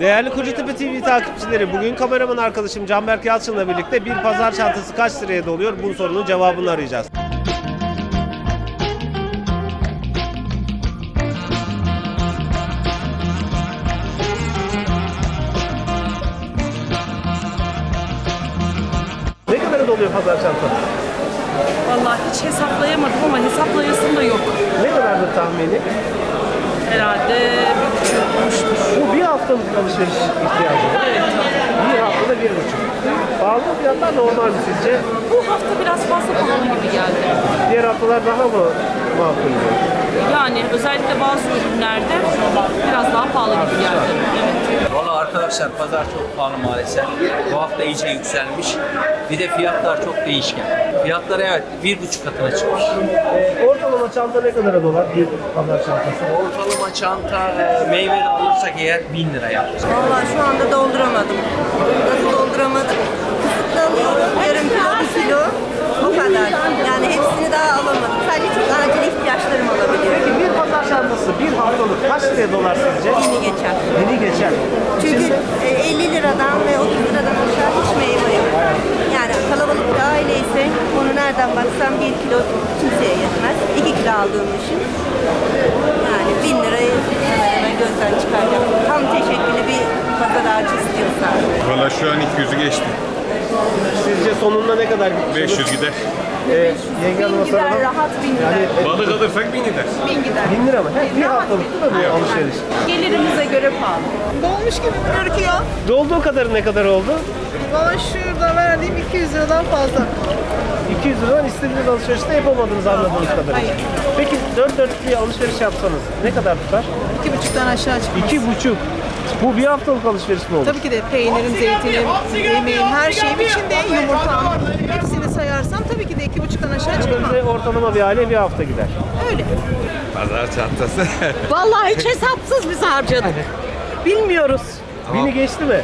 Değerli Kocatepe TV takipçileri, bugün kameraman arkadaşım Canberk Yalçın'la birlikte bir pazar çantası kaç liraya doluyor? Bu sorunun cevabını arayacağız. Ne kadara doluyor pazar çantası? Vallahi hiç hesaplayamadım ama hesaplayasım da yok. Ne kadardır tahmini? Herhalde bir buçuk olmuştur. Bu bir haftalık alışveriş ihtiyacı. Evet. Bir haftada bir buçuk. Pahalı fiyatlar normal mi sizce? Bu hafta biraz fazla pahalı gibi geldi. Diğer haftalar daha mı makul? Yani özellikle bazı ürünlerde biraz daha pahalı gibi geldi. Evet. Valla arkadaşlar pazar çok pahalı maalesef. Bu hafta iyice yükselmiş. Bir de fiyatlar çok değişken. Fiyatlar evet bir buçuk katına çıkmış. Ee, ortalama çanta ne kadara dolar bir pazar çantası? Ortalama çanta e, meyve de alırsak eğer 1000 lira yapmış. Valla şu anda dolduramadım. Nasıl dolduramadım? Kısıtlı alıyorum. Yarım kilo, bir kilo. O kadar. Yani hepsini daha alamadım. Sadece çok acil ihtiyaçlarım olabiliyor. Peki bir pazar çantası bir haftalık kaç liraya dolar sizce? Yeni geçer. Yeni geçer. Çünkü İçinde- e, 50 liradan ve 30 liradan aşağı hiç meyve yok. Yani kalabalık bir aile ise onu nereden baksam 1 kilo kimseye yetmez. 2 kilo aldığım için. Yani 1000 lirayı hemen gözden çıkaracağım. Tam teşekküllü bir pazar ağacı istiyorsan. Valla şu an 200'ü geçti. sizce sonunda ne kadar gidecek? 500 gider. Ee, yenge hanıma soralım. rahat bin gider. Yani e, Balık alırsak 1000 gider. bin gider. bin lira mı? He, bir haftalık değil mi bu alışveriş? Gelirimize göre pahalı. Dolmuş gibi gözüküyor. Dolduğu kadarı ne kadar oldu? Bana şurada verdiğim 200 liradan fazla. 200 liradan istediğiniz alışverişte yapamadınız anladığınız kadarıyla. Hayır. Peki 4 dörtlük bir alışveriş yapsanız ne kadar tutar? İki buçuktan aşağı çıkmaz. İki buçuk. Bu bir haftalık alışveriş mi olur? Tabii ki de peynirim, zeytinim, yemeğim, her şeyim içinde yumurtam. Hepsini sayarsam tabii ki de iki buçuktan aşağı çıkmaz. Böylece ortalama bir aile bir hafta gider. Öyle. Pazar çantası. Vallahi hiç hesapsız biz harcadık. Bilmiyoruz. Bini geçti mi?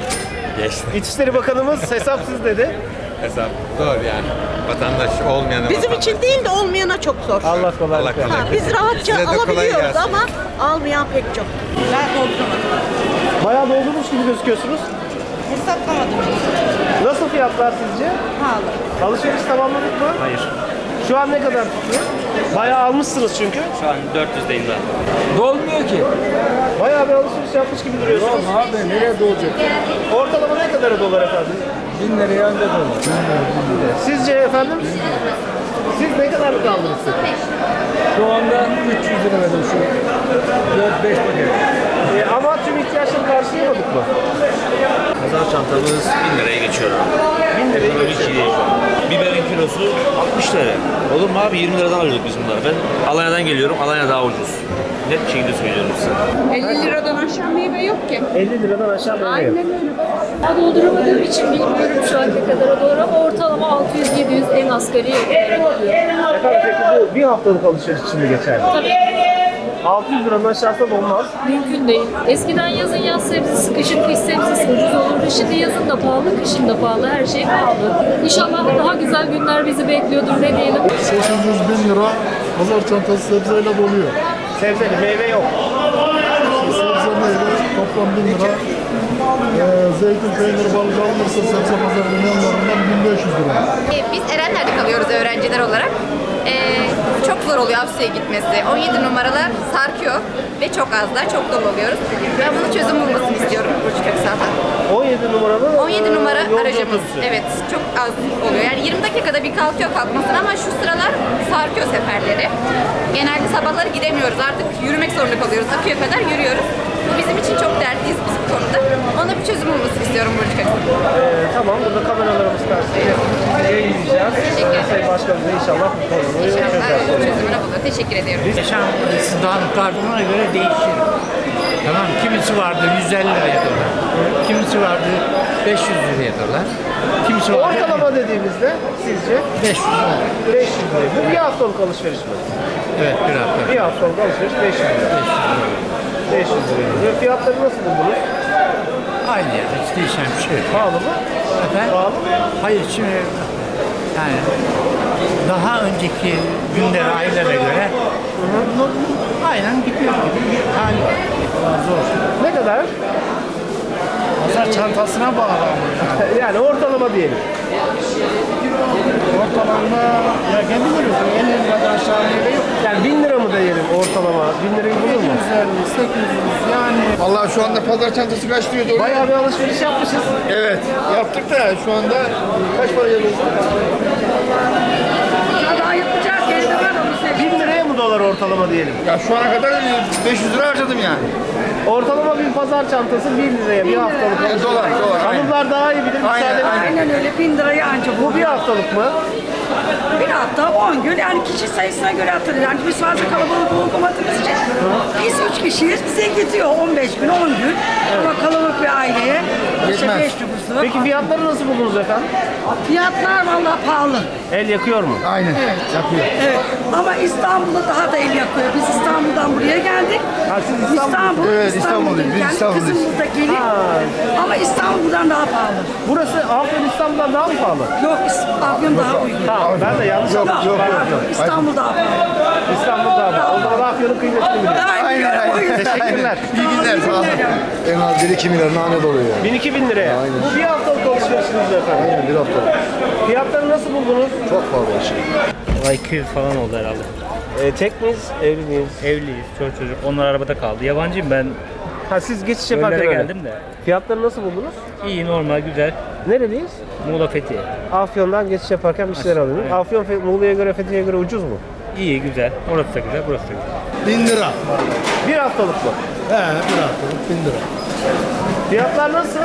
Geçti. İçişleri Bakanımız hesapsız dedi. Hesap zor yani. Vatandaş olmayanı Bizim vatandaş. için değil de olmayana çok zor. Allah kolaylık versin. Ha, biz rahatça Size de kolay alabiliyoruz gelsin. ama almayan pek çok. Ben dolduramadım. Bayağı doldurmuş gibi gözüküyorsunuz. Hesaplamadım. Nasıl fiyatlar sizce? Pahalı. Alışveriş tamamladık mı? Hayır. Şu an ne kadar tutuyor? Bayağı almışsınız çünkü. Şu an 400'deyim ben. Dolmuyor ki. Bayağı bir alışveriş yapmış gibi duruyorsunuz. Abi nereye doğacak? Ortalama ne kadara dolar efendim? 1000 liraya önde dolar. Sizce efendim? Siz ne kadar kaldınız? Şu anda 300 lira veriyor şu. 4-5 paket. Ee, ama tüm ihtiyaçları karşılayamadık mı? Pazar çantamız 1000 liraya geçiyor abi. 1000 lirayı Ekonomik iyi an. Biberin kilosu 60 lira. Olur mu abi 20 liradan alıyorduk biz bunları. Ben Alanya'dan geliyorum. Alanya daha ucuz. Net bir şekilde söylüyorum size. 50 liradan aşağı meyve yok ki. 50 liradan aşağı meyve yok. Aynen öyle. Daha dolduramadığım için bilmiyorum şu an ne kadar dolar ama ortalama 600-700 en asgari gidiyor. Efendim peki bu bir haftalık alışveriş için mi geçerli? Tabii 600 liranın aşağısında da olmaz. mümkün değil. Eskiden yazın yaz sebzesi, kışın kış sebzesi ucuz olurdu. Şimdi yazın da pahalı, kışın da pahalı. Her şey pahalı. İnşallah daha güzel günler bizi bekliyordur ne diyelim. 800 bin lira pazar çantası sebzeyle doluyor. Sebzeli meyve yok. Sebze meyve toplam 1000 lira. Ee, zeytin peyniri balık alınırsa sebze pazarının yanlarından 1500 lira. E, Biz Erenler'de kalıyoruz öğrenciler olarak. E, çok zor oluyor Asya'ya gitmesi. 17 numaralar sarkıyor ve çok azlar, çok dolu oluyoruz. Ben bunun çözüm bulmasını istiyorum Burç Köksal'dan. 17 numaralı 17 e, numara yolcu aracımız. otobüsü. Evet, çok az oluyor. Yani 20 dakikada bir kalkıyor kalkmasına ama şu sıralar sarkıyor seferleri. Genelde sabahları gidemiyoruz artık yürümek zorunda kalıyoruz. Aküye kadar yürüyoruz. Bu bizim için çok dertliyiz biz bu konuda. Ona bir çözüm bulmasını istiyorum Burç Köksal. E, tamam burada kameralarımız karşısında yayınlayacağız. Teşekkür ederim. Sayın Başkanımız da inşallah bu konuyu İnşallah çözer. çözümünü bulur. Teşekkür ediyorum. Yaşam standartına göre değişir. Tamam kimisi vardı 150 liraya dolar. Kimisi vardı 500 liraya dolar. Kimisi vardı Ortalama dediğimizde sizce 500 lira. 500 lira. Bu bir haftalık alışveriş mi? Evet bir hafta. Bir haftalık alışveriş 500 lira. 500 lira. Ve fiyatları nasıl buldunuz? Aynı yerde hiç değişen bir şey yok. Pahalı mı? Efendim? Pahalı mı? Hayır şimdi yani daha önceki günlere, aylara göre aynen gidiyor gibi bir hali var. Zor. Ne kadar? çantasına bağlı ama. yani ortalama diyelim. Ortalama ya kendi görüyorsun 50 liradan aşağı yere yok. Yani 1000 lira mı diyelim ortalama? 1000 lirayı bulur mu? 750, 800 yani. Vallahi şu anda pazar çantası kaç diyor doğru? Bayağı bir alışveriş yapmışız. Evet yaptık da şu anda kaç para yazıyorsun? Daha yapacak yeri de var onu 1000 liraya mı dolar ortalama diyelim? Ya şu ana kadar 500 lira harcadım yani. Ortalama bir pazar çantası 1000 liraya bir haftalık. E, dolar, dolar. Hanımlar daha iyi bilir. Aynen, aynen. Aynen öyle bin liraya anca Bu bir haftalık mı? Bir hafta 10 gün yani kişi sayısına göre atılır. Yani biz fazla kalabalık olmadığımız için biz 3 kişiyiz bize gidiyor 15 gün 10 gün. Ama kalabalık bir aileye işte Yetmez. 5 nüfuslu. Peki fiyatları nasıl buldunuz efendim? Fiyatlar vallahi pahalı. El yakıyor mu? Aynen yapıyor. Evet. Ama İstanbul'da daha da el yakıyor. Biz İstanbul'dan buraya geldik. Ha, siz İstanbul- İstanbul. Evet, İstanbulluyuz. Biz Yani İstanbulluyuz. Kızımız da gelip ama İstanbul'dan daha pahalı. Burası Afyon İstanbul'dan daha mı pahalı? Yok Afyon daha uygun. Ben de yanlış Yok, yok, yok, yok. İstanbul daha pahalı. İstanbul daha pahalı. O zaman Afyon'un kıymetini biliyorum. Aynen aynen. Teşekkürler. İyi günler sağ olun. En az 1-2 milyar nane doluyor yani. 1000-2000 liraya. Bu bir haftalık alışverişiniz efendim. Aynen bir hafta. Fiyatları nasıl buldunuz? Çok fazla şey. Valla 200 falan oldu herhalde. Ee, tek miyiz, evli miyiz? Evliyiz, çocuk çocuk. Onlar arabada kaldı. Yabancıyım ben. Ha siz geçiş yaparken Göllere öyle. geldim de. Fiyatları nasıl buldunuz? İyi, normal, güzel. Nereliyiz? Muğla Fethiye. Afyon'dan geçiş yaparken bir şeyler alıyoruz. Evet. Afyon Fe- Muğla'ya göre Fethiye'ye göre ucuz mu? İyi, güzel. Orası da güzel, burası da güzel. 1000 lira. Bir haftalık mı? He bir haftalık 1000 lira. Fiyatlar nasıl?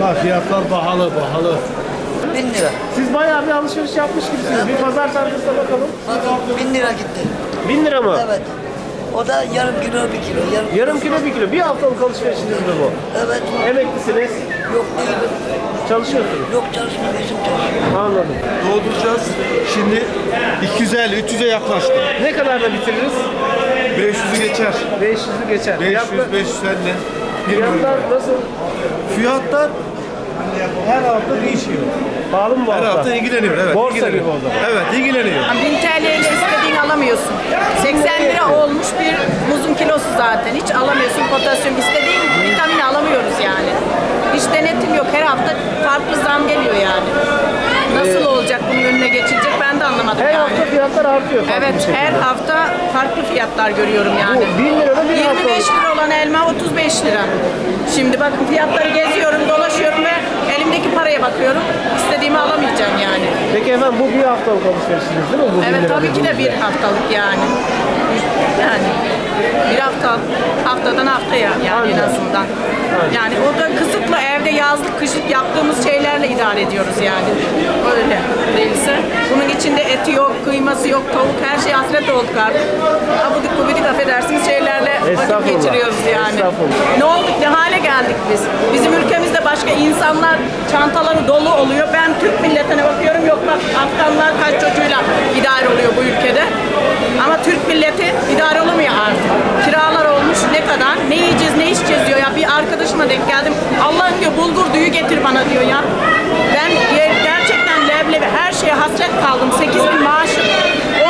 Valla fiyatlar pahalı pahalı. 1000 lira. Siz bayağı bir alışveriş yapmış gibisiniz. Bir pazar çantasına bakalım. 1000 lira gitti. 1000 lira mı? Evet. O da yarım kilo bir kilo. Yarım Yarım kilo bir kilo. Bir haftalık alışverişiniz mi bu? Evet. Emeklisiniz. Yok değilim. Çalışıyorsunuz. Yok çalışmıyor. Eşim çalışıyor. Anladım. Dolduracağız. Şimdi 250-300'e yaklaştı. Ne kadar da bitiririz? 500'ü geçer. 500'ü geçer. 500, 550. Fiyatlar nasıl? Fiyatlar her hafta değişiyor. Pahalı mı bu Her hafta? hafta ilgileniyor. Evet, Borsa ilgileniyor. gibi o zaman. Evet, ilgileniyor. 1000 TL ile istediğini alamıyorsun. 80 lira olmuş bir muzun kilosu zaten. Hiç alamıyorsun potasyum. istediğin vitamini alamıyoruz yani. Hiç denetim yok. Her hafta farklı zam geliyor yani. Nasıl olacak bunun önüne geçilecek ben de anlamadım Her yani. hafta fiyatlar artıyor. farklı bir Evet şekilde. her hafta farklı fiyatlar görüyorum yani. Bu 1000 lirada bir 25 haftalık. lira olan elma 35 lira. Şimdi bakın fiyatları geziyorum, dolaşıyorum ve elimdeki paraya bakıyorum. İstediğimi alamayacağım yani. Peki efendim bu bir haftalık alışverişiniz değil mi? Bu 1000 Evet lira tabii ki de bir haftalık yani. Yani bir hafta haftadan haftaya yani en Aynen. azından. Yani o da kısıtlı evde yazlık kışlık yaptığımız şeylerle idare ediyoruz yani. Öyle değilse. Bunun içinde eti yok, kıyması yok, tavuk her şey hasret olduk artık. Abudik gubidik affedersiniz şeylerle vakit geçiriyoruz yani. Ne olduk ne hale geldik biz. Bizim ülkemizde başka insanlar çantaları dolu oluyor. Ben Türk milletine bakıyorum yok bak Afganlar kaç çocuğuyla idare oluyor bu ülkede. Ama Türk milleti idare olamıyor artık. Kiralar olmuş ne kadar? Ne yiyeceğiz ne içeceğiz diyor ya. Bir arkadaşıma denk geldim. Allah'ım diyor bulgur düğü getir bana diyor ya. Ben her şeye hasret kaldım. 8 bin maaşım.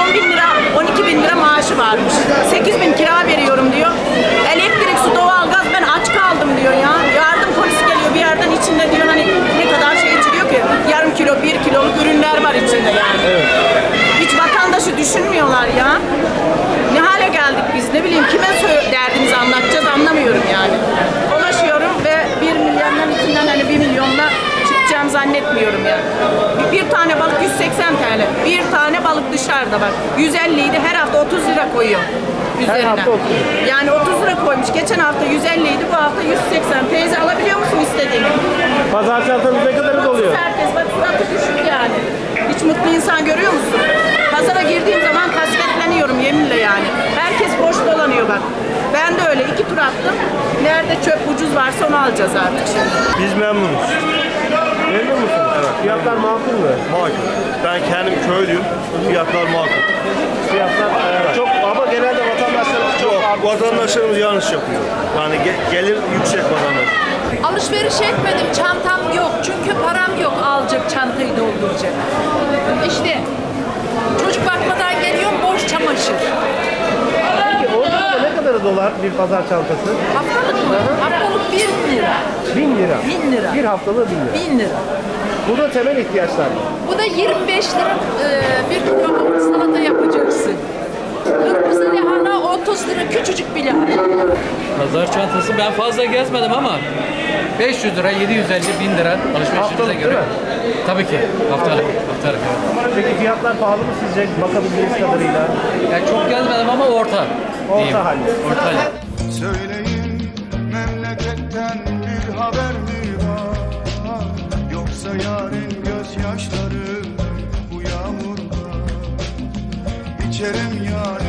10 bin lira, 12 bin lira maaşı varmış. 8 bin kira veriyorum diyor. Elektrik, su, doğalgaz ben aç kaldım diyor ya. Yardım polisi geliyor bir yerden içinde diyor hani ne kadar şey içiliyor ki. Yarım kilo, bir kiloluk ürünler var içinde yani. Hiç vatandaşı düşünmüyorlar ya. Ne hale geldik biz ne bileyim kime derdimizi anlatacağız anlamıyorum yani. Dolaşıyorum ve bir milyondan içinden hani bir milyonla çıkacağım zannetmiyorum yani. Bir, bir tane balık 180 TL. Bir tane balık dışarıda bak. 150 idi her hafta 30 lira koyuyor. Üzerine. hafta 30 lira. Yani 30 lira koymuş. Geçen hafta 150 idi bu hafta 180. Teyze alabiliyor musun istediğini? Pazar çantanız ne kadar doluyor? Herkes bak suratı düşük yani. Hiç mutlu insan görüyor musun? Pazara girdiğim zaman kasvetleniyorum yeminle yani. Herkes boş dolanıyor bak. Ben de öyle iki tur attım. Nerede çöp ucuz varsa onu alacağız artık şimdi. Biz memnunuz. Memnun musunuz? Fiyatlar makul mü? Makul. Ben kendim köylüyüm. Fiyatlar makul. Fiyatlar e, çok ama genelde vatandaşlarımız çok Yok, vatandaşlarımız yanlış yapıyor. Yani ge- gelir yüksek vatandaş. Alışveriş etmedim. Çantam yok. Çünkü param yok alacak çantayı dolduracak. İşte dolar bir pazar çantası. Haftalık mı? Haftalık 1 lira. 1000 lira. 1000 lira. Bir haftalığı 1000 lira. 1000 lira. Bu da temel ihtiyaçlar. Bu da 25 lira e, bir kilo salata yapacaksın. Kırmızı lahana 30 lira küçücük bir lahana. Pazar çantası ben fazla gezmedim ama 500 lira, 750, 1000 lira alışverişimize Haftalık değil göre. mi? Tabii ki haftalık, haftalık. Peki fiyatlar pahalı mı sizce bakabildiğiniz kadarıyla? Yani çok gezmedim ama orta. Orta halde. Orta halde. Söyleyin memleketten bir haber mi var Yoksa yarın gözyaşları bu yağmurda İçerim ya